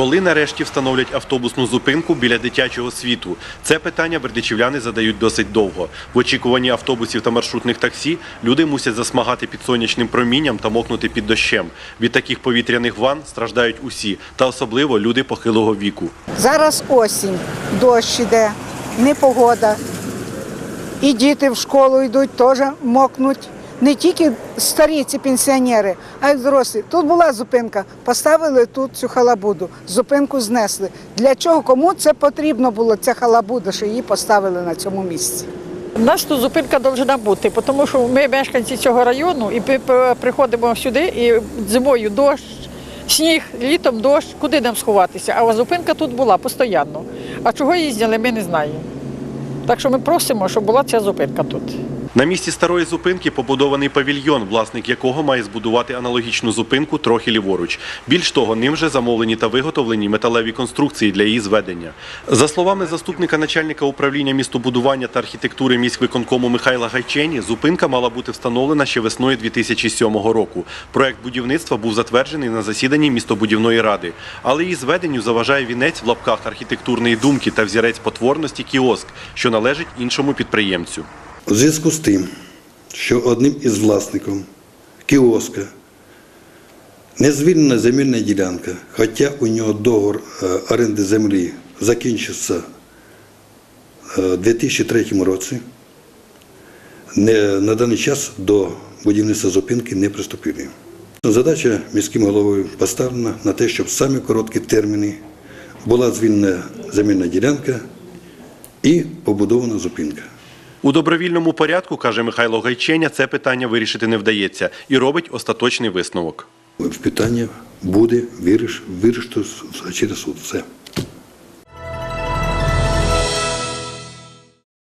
Коли нарешті встановлять автобусну зупинку біля дитячого світу? Це питання бердичівляни задають досить довго. В очікуванні автобусів та маршрутних таксі люди мусять засмагати під сонячним промінням та мокнути під дощем. Від таких повітряних ван страждають усі, та особливо люди похилого віку. Зараз осінь, дощ іде, непогода. І діти в школу йдуть, теж мокнуть. Не тільки старі ці пенсіонери, а й дорослі. Тут була зупинка, поставили тут цю халабуду, зупинку знесли. Для чого? Кому це потрібно було, ця халабуда, що її поставили на цьому місці? У нас тут зупинка повинна бути, тому що ми мешканці цього району і ми приходимо сюди, і зимою дощ, сніг, літом дощ, куди нам сховатися? А зупинка тут була постійно. А чого її зняли, ми не знаємо. Так що ми просимо, щоб була ця зупинка тут. На місці старої зупинки побудований павільйон, власник якого має збудувати аналогічну зупинку трохи ліворуч. Більш того, ним вже замовлені та виготовлені металеві конструкції для її зведення. За словами заступника начальника управління містобудування та архітектури міськвиконкому Михайла Гайчені, зупинка мала бути встановлена ще весною 2007 року. Проект будівництва був затверджений на засіданні містобудівної ради, але її зведенню заважає вінець в лапках архітектурної думки та взірець потворності кіоск, що належить іншому підприємцю. У зв'язку з тим, що одним із власників кіоска не звільнена земельна ділянка, хоча у нього договор е, оренди землі закінчився у 2003 році, на даний час до будівництва зупинки не приступили. Задача міським головою поставлена на те, щоб самі короткі терміни була звільнена земельна ділянка і побудована зупинка. У добровільному порядку, каже Михайло Гайченя, це питання вирішити не вдається і робить остаточний висновок. Питання буде вирішити через суд. Все.